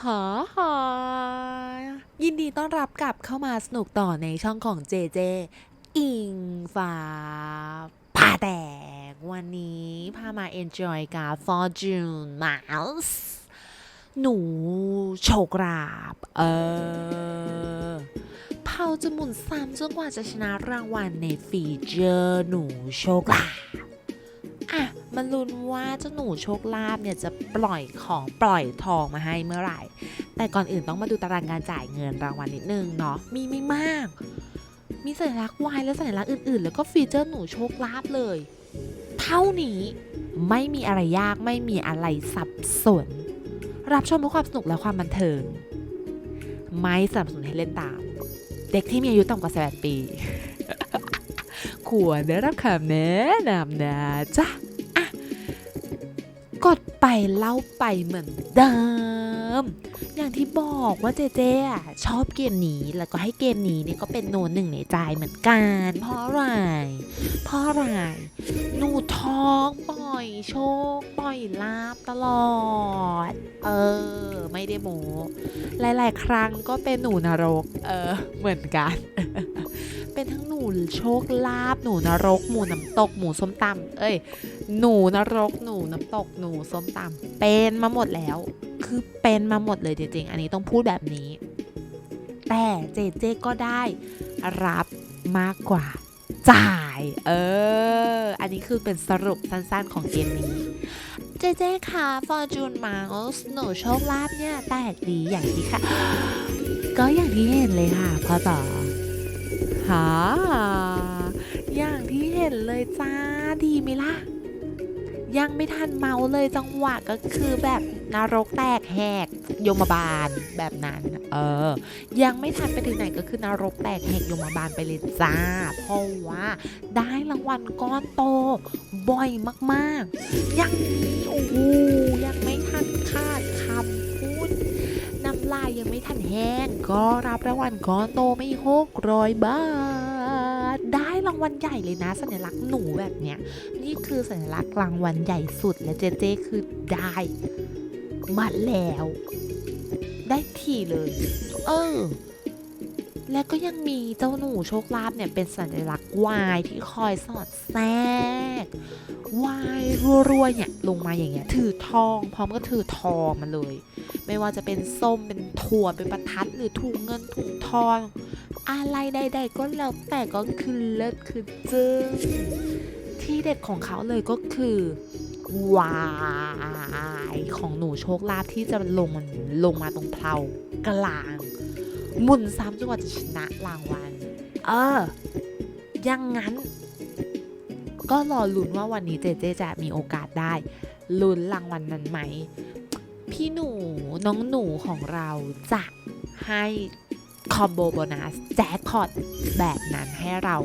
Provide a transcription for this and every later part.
หาหายินดีต้อนรับกลับเข้ามาสนุกต่อในช่องของเจเจ อิงฟ้าพาแตก วันนี้พามา enjoy กับ Fortune Mouse หนูโชคราบ เออเผาจะหมุนซ้ำจนกว่าจะชนะรางวัลในฟีเจอร์หนูโชคลาภ อะมันลุ้นว่าเจ้าหนูโชคลาภเนี่ยจะปล่อยของปล่อยทองมาให้เมื่อไหร่ แต่ก่อนอื่นต้องมาดูตารางการจ่ายเงินรางวัลนิดนึงเนาะมีไม่มาก มีสัญลักษณ์วายและสัญลักษณ์อื่น ๆ แล้วก็ฟีเจอร์หนูโชคลาภเลย เท่านี้ไม่มีอะไรยากไม่มีอะไรสับสน รับชมเพื่อความสนุกและความบันเทิง ไม่สนับสนุนให้เล่นตาม เด็กที่มีอายุต่ำกว่า18ปีควรได้รับคำแนะนำนะจ๊ะอะ กดไปเล่าไปเหมือนเดิม อย่างที่บอกว่าเจเจอะชอบเกมนี้แล้วก็ให้เกมนี้เนี่ยก็เป็นโนนหนึ่งในใจเหมือนกัน เพราะอะไร เพราะอะไร หนูท้องปล่อยโชคปล่อยลาบตลอด เออ ไม่ได้โมหลาย ๆ ครั้งก็เป็นหนูนรก เออ เหมือนกัน เป็นทั้งหนูโชคลาบหนูนรก หมูน้ำตก หมูส้มตำเอ้ย หนูนรก หนูน้ำตก หนูส้มตำเป็นมาหมดแล้ว คือเป็นมาหมดเลยจริงๆ อันนี้ต้องพูดแบบนี้ แต่เจเจก็ได้รับมากกว่าจ่าย เออ อันนี้คือเป็นสรุปสั้นๆของเกมนี้ เจเจค่ะ Fortune Mouse หนูโชคลาภเนี่ยแตกดีอย่างที่ค่ะ ก็อย่างที่เห็นเลยค่ะพอต่อ หาอย่างที่เห็นเลยจ้าดีไหมล่ะ ยังไม่ทันเมาเลยจังหวะก็คือแบบนรกแตกแหกยมบาลแบบนั้น เออ ยังไม่ทันไปถึงไหนก็คือนรกแตกแหกยมบาลไปเลยจ้า เพราะว่าได้รางวัลก้อนโตบ่อยมากๆ ยังนี้โอ้โหยังไม่ทันคาดคำ ลายยังไม่ทันแห้ง ก็รับรางวัลก้อนโตไม่หกร้อยบาท ได้รางวัลใหญ่เลยนะ สัญลักษณ์หนูแบบเนี้ย นี่คือสัญลักษณ์รางวัลใหญ่สุดและเจเจคือได้มาแล้ว ได้ทีเลย เออแล้วก็ยังมีเจ้าหนูโชคลาภเนี่ยเป็นสัญลักษณ์วายที่คอยสอดแทรกวายรัวๆเนี่ยลงมาอย่างเงี้ยถือทองพร้อมก็ถือทองมาเลย ไม่ว่าจะเป็นส้มเป็นถั่วเป็นประทัดหรือถุงเงินถุงทอง อะไรใดๆก็แล้วแต่ก็คือเลิศคือจึ้งที่เด็ดของเขาเลยก็คือวายของหนูโชคลาภที่จะลงมันลงมาตรงเพลากลาง หมุนซ้ำจนกว่าจะชนะรางวัลเออ ยังงั้น ก็รอลุ้นว่าวันนี้เจเจจะมีโอกาสได้ลุ้นรางวัลนั้นไหม พี่หนูน้องหนูของเราจะให้คอมโบโบนัสแจ็คพอตแบบนั้นให้เรา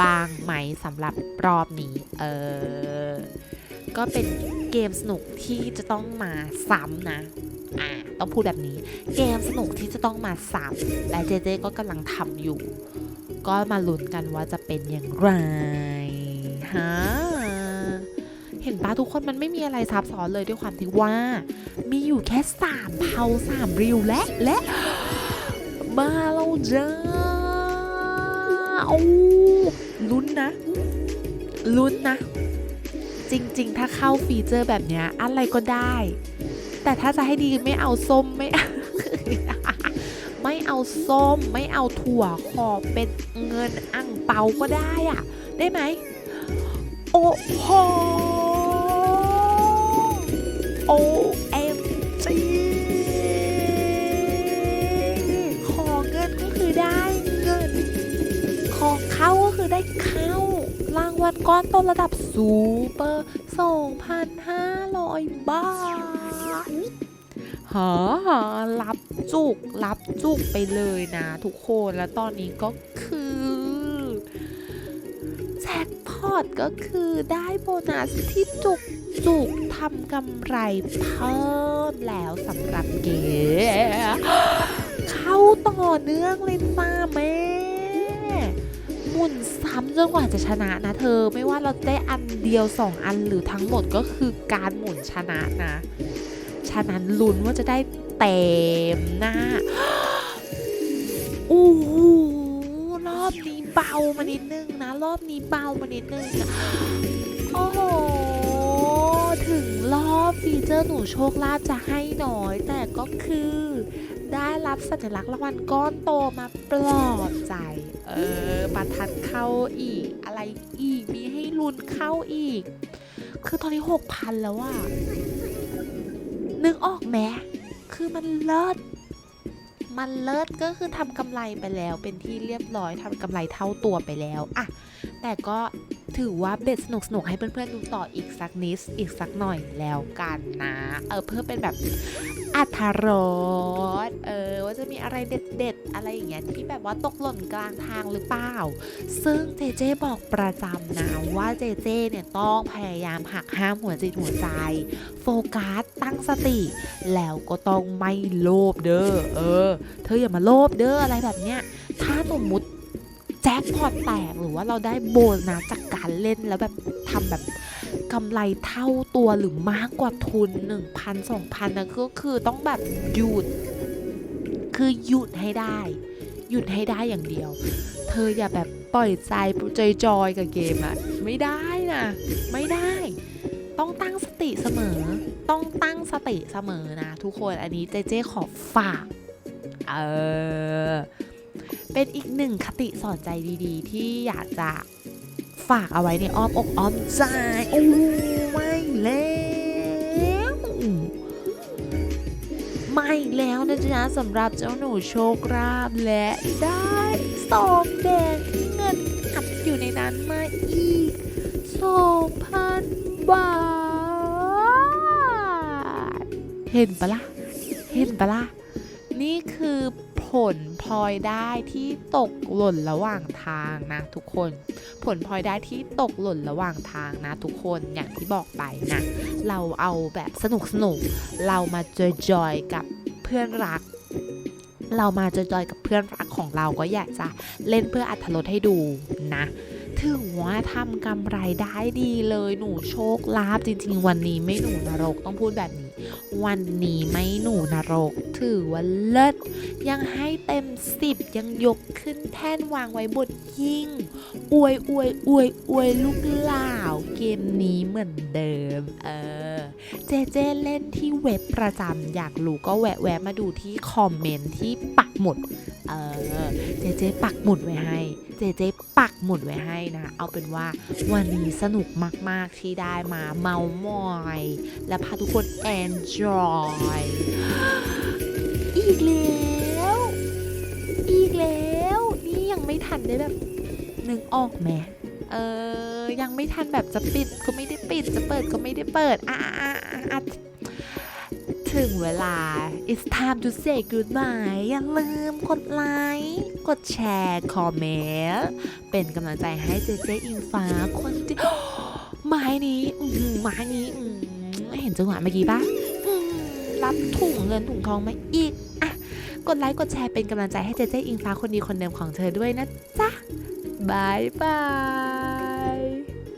บ้างไหมสำหรับรอบนี้ เออ ก็เป็นเกมสนุกที่จะต้องมาซ้ำนะอ่าต้องพูดแบบนี้ เกมสนุกที่จะต้องมาซ้ำและเจเจก็กำลังทำอยู่ ก็มาลุ้นกันว่าจะเป็นอย่างไรฮะ ห็นปะทุกคนมันไม่มีอะไรซับซ้อนเลยด้วยความที่ว่า มีอยู่แค่สามเผาสามริวและและ มาแล้วจ้าโอ้ลุ้นนะลุ้นนะ จริง ๆ ถ้าเข้าฟีเจอร์แบบเนี้ยอะไรก็ได้ แต่ถ้าจะให้ดีไม่เอาส้มไม่ไม่เอาส้มไม่เอาถั่วขอเป็นเงินอ่างเปาก็ได้อะได้ไหม โอ้โห โอเอ็มจีขอเงินก็คือได้เงิน ขอเข้าก็คือได้เข้า รางวัลก้อนต้นระดับซูเปอร์ 2,500 บาทหาหารับจุก รับจุกไปเลยนะทุกคน แล้วตอนนี้ก็คือ จ็คพอตก็คือได้โบนัสที่จุกจุกทำกำไรเพิ่มแล้วสำหรับเกมเข้าต่อเนื่องเลยจ้าแม่หมุนซ้ำจนกว่าจะชนะนะเธอ ไม่ว่าเราได้อันเดียวสองอันหรือทั้งหมดก็คือการหมุนชนะนะ ฉะนั้นลุ้นว่าจะได้เต็มหน้าโอ้หร อบนี้เบามานิดนึงนะ รอบนี้เบามานิดนึงนะโอ้โห ถึงรอบฟีเจอร์หนูโชคลาภจะให้น้อย แต่ก็คือ ได้รับสัญลักษณ์รางวัลก้อนโตมาปลอบใจ เออ ประทัดเข้าอีก อะไรอีก มีให้ลุ้นเข้าอีก คือตอนนี้หกพันแล้วอะนึกออกไหมคือมันเลิศ มันเลิศก็คือทำกำไรไปแล้ว เป็นที่เรียบร้อยทำกำไรเท่าตัวไปแล้วอะแต่ก็ ถือว่าเบ็ดสนุกสนุกให้เพื่อนๆดูต่ออีกสักนิดอีกสักหน่อยแล้วกันนะ เออเพื่อเป็นแบบอัธรสเออว่าจะมีอะไรเด็ดๆ อะไรอย่างเงี้ยที่แบบว่าตกหล่นกลางทางหรือเปล่า ซึ่งเจเจบอกประจำนะว่าเจเจเนี่ยต้องพยายามหักห้ามหัวจิตหัวใจ โฟกัสตั้งสติ แล้วก็ต้องไม่โลภเด้อเออ เธออย่ามาโลภเด้ออะไรแบบเนี้ยถ้าสมมุติ แจ็คพอตแตกหรือว่าเราได้โบนัสจากการเล่นแล้วแบบทำแบบกำไรเท่าตัวหรือมากกว่าทุน 1,000 2,000นะก็คือต้องแบบหยุด คือหยุดให้ได้ หยุดให้ได้อย่างเดียว เธออย่าแบบปล่อยใจจอยๆกับเกมอะไม่ได้นะไม่ได้ ต้องตั้งสติเสมอ ต้องตั้งสติเสมอนะ ทุกคนอันนี้เจเจขอฝาก เออ เป็นอีกหนึ่งคติสอนใจดีๆ ที่อยากจะฝากเอาไว้ในอ้อมอกอ้อมใจโอ้ไม่แล้วไม่แล้วนะจ๊ะสำหรับเจ้าหนูโชคราบและได้ซองแดงเงินอัดอยู่ในนั้นมาอีก2,000บาท เห็นปะล่ะเห็นปะล่ะนี่คือ ผลพลอยได้ที่ตกหล่นระหว่างทางนะทุกคน ผลพลอยได้ที่ตกหล่นระหว่างทางนะทุกคนอย่างที่บอกไปนะเราเอาแบบสนุกสนุกเรามาจอยๆกับเพื่อนรักเรามาจอยๆกับเพื่อนรักของเราก็อยากจะเล่นเพื่ออัธรสให้ดูนะถึงว่าทำกำไรได้ดีเลยหนูโชคลาภจริง ๆ วันนี้ไม่หนูนรกต้องพูดแบบนี้ วันนี้ไม่หนูนรก ถือว่าเลิศยังให้เต็มสิบยังยกขึ้นแท่นวางไว้บนยิ่ง อวยอวยอวยอวยลูกหล่าวเกมนี้เหมือนเดิม เออ เจเจเล่นที่เว็บประจำอยากรู้ก็แวะแวะมาดูที่คอมเมนต์ที่ปักหมุด เออ เจเจปักหมุดไว้ให้ เจเจปักหมุดไว้ให้นะ เอาเป็นว่าวันนี้สนุกมากๆที่ได้มาเมามอย และพาทุกคน enjoy อีกแล้ว อีกแล้ว นี่ยังไม่ทันได้แบบนึกออกไหมเออ ยังไม่ทันแบบจะปิดก็ไม่ได้ปิด จะเปิดก็ไม่ได้เปิดอะอะอะอะอะ ถึงเวลา it's time to say goodbye อย่าลืมกดไลค์ กดแชร์ คอมเมนต์ เป็นกำลังใจให้เจเจอิงฟ้าคนที่ไม้นี้อื้อหือไม้นี้อื้อหือเห็นจังหวะเมื่อกี้ปะอื้อหือรับถุงเงินถุงทองมาอีกอะกดไลค์ กดแชร์ เป็นกำลังใจให้เจเจอิงฟ้าคนดีคนเดิมของเธอด้วยนะจ๊ะบายบาย